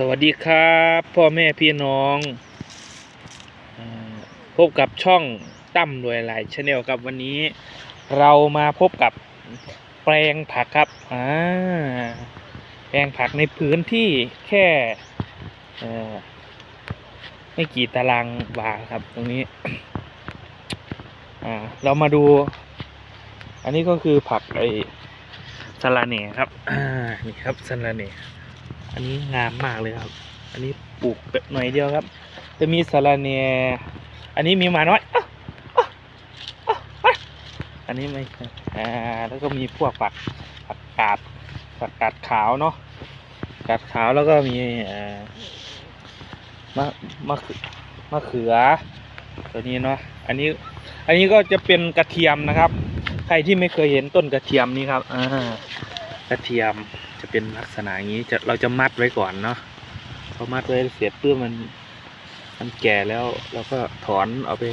สวัสดีครับพ่อแม่พี่น้องอพบกับช่องตั้มรวยหลชาแนลครับวันนี้ เรามาพบกับแปลงผักครับอ่าแปลงผักในพื้นที่แค่อ่อไม่กี่ตารางวาครับตรงนี้อ่าเรามาดู อันนี้ก็คือผักไอสะระเน่ครับอ่านี่ครับสะระเน่ อันนี้งามมากเลยครับ อันนี้ปลูกแบบหน่อยเดียวครับ จะมีสาระเนียอันนี้มีหมาน้อยอันนี้ไม่อ่าแล้วก็มีพวกผักผักกาดผักกาดขาวเนาะกาดขาวแล้วก็มีอ่อมะมะมะเขือตัวนี้เนาะอันนี้อันนี้ก็จะเป็นกระเทียมนะครับ ใครที่ไม่เคยเห็นต้นกระเทียมนี่ครับอ่ากระเทียม จะเป็นลักษณะอย่างนี้จะเราจะมัดไว้ก่อนเนาะพอมัดไว้เสร็จเพื่อมัน มันแก่แล้วเราก็ถอนเอาไป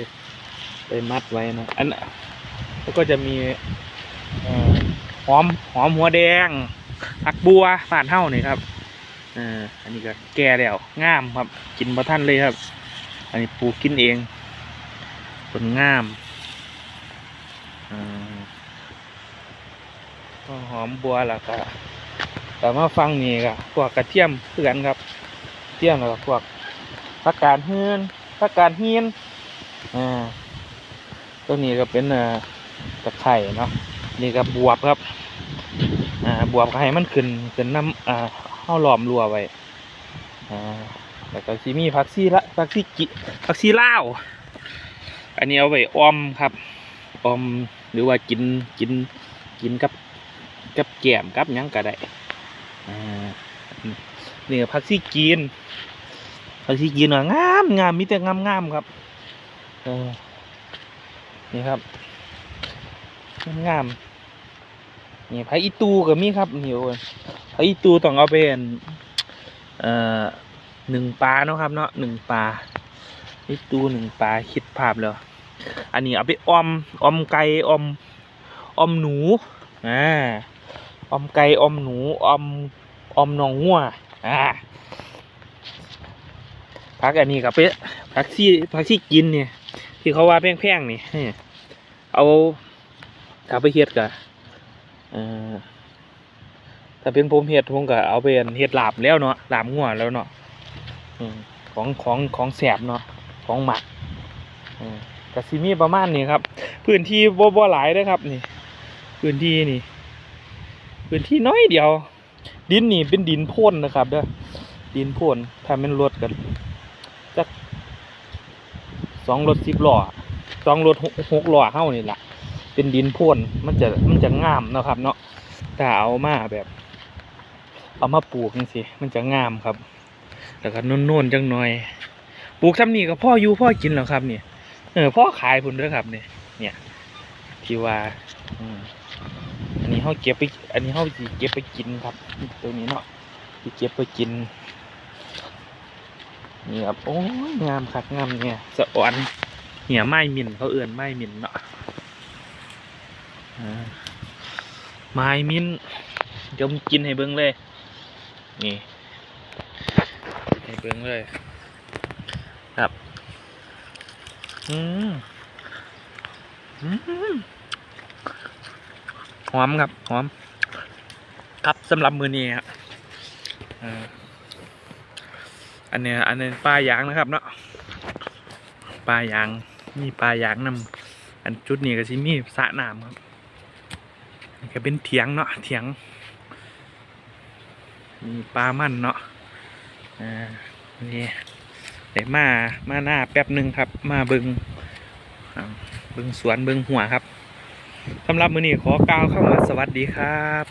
ไปมัดไว้นะอันแล้วก็จะมีหอมหอมหัวแดงผักบัวผ่านเท่านี่ครับเอออันนี้ก็แก่แล้วงามครับ กินมาท่านเลยครับ อันนี้ปลูกกินเองผลงามอ่าก็หอมบัวแล้วก็ แต่มาฟังนี่ก็พวกกระเทียมเพื่อนครับเทียมแล้วก็พวกผักกาดเฮือนผักกาดเฮียนอ่าตัวนี้ก็เป็นเอ่อตะไคร่เนาะนี่ก็บวบครับอ่าบวบให้มันขึ้นขึ้นน้ำอ่าเข้าหลอมรัวไว้อ่าแล้วก็ซีมีผักซีละผักซีกิผักซีลาวอันนี้เอาไว้ออมครับออมหรือว่ากินกินกินกับกับแกมกับยังก็ได้ นี่ก็ผักซี่จีนผักซี่จีนอะงามงามมีแต่งามงามครับเนี่ครับงามนี่ผักอีตูก็มีครับนี่โอ้ยผักอีตูต้องเอาไปอั่นเอ่อหนึ่งปลาเนาะครับเนาะหนึ่งปลาอีตูหนึ่งปลาคิดภาพแล้วอันนี้เอาไปอมอมไก่ออมอมหนูอ่า อมไก่อมหนูอมอมหนองงัวอ่าพักอันนี้กับเป๊ะพักที่พักที่กินเนี่ยที่เขาว่าแพงๆนี่นี่เอาถ้าไปเฮ็ดกะเอ่อถ้าเป็นผมเฮ็ดผมก็เอาไปเฮ็ดลาบแล้วเนาะลาบงัวแล้วเนาะของของของแสบเนาะของหมักอืมกสิมีประมาณนี้ครับ พื้นที่บ่บ่หลายเด้อครับนี่ พื้นที่นี่ พื้นที่น้อยเดียว ดินนี่เป็นดินโพ่นนะครับเด้อดินโพ่นถ้าแมันรถกันจักสองรถสิบล้อสองรถหกหล้อเฮ้านี่แหละเป็นดินโพ่นมันจะมันจะงามนะครับ เนาะถ้าเอามาแบบ เอามาปลูกจังสิมันจะงามครับแล้วก็นุ่นๆจังหน่อย ปลูกทำนี่ก็พ่ออยู่พ่อกินแล้วครับเนี่ยเออพ่อขายพุ่นเด้อครับเนี่ย เนี่ยที่ว่า อืม นี้เขาเก็บไป อันนี้เขาเก็บไปกินครับตัวนี้เนาะสิเก็บไปกินนี่ครับโอ้ยงามคักงามเนี่ยสะอ่อนเหี่ยไม้มินเขาเอื่นไม้มินเนาะไม้มินเดี๋ยวผมกินให้เบิ้งเลย นี่ให้เบิ้งเลย ครับ อืมอืม หอมครับหอม ครับสำหรับมือนี้ครับอันเนี้ยอันนี้ปลายางนะครับเนาะปลายางมีปลายางนำอันจุดนี้ก็สิมีสระน้ำครับนี่ก็เป็นเถียงเนาะเถียง มีปลามันเนาะอ่านี่เดี๋ยวมามาหน้าแป๊บหนึ่งครับ มาเบิงอ่าเบิงสวนเบิงหัวครับ สำหรับมือนี้ขอกล่าวเข้ามาสวัสดีครับ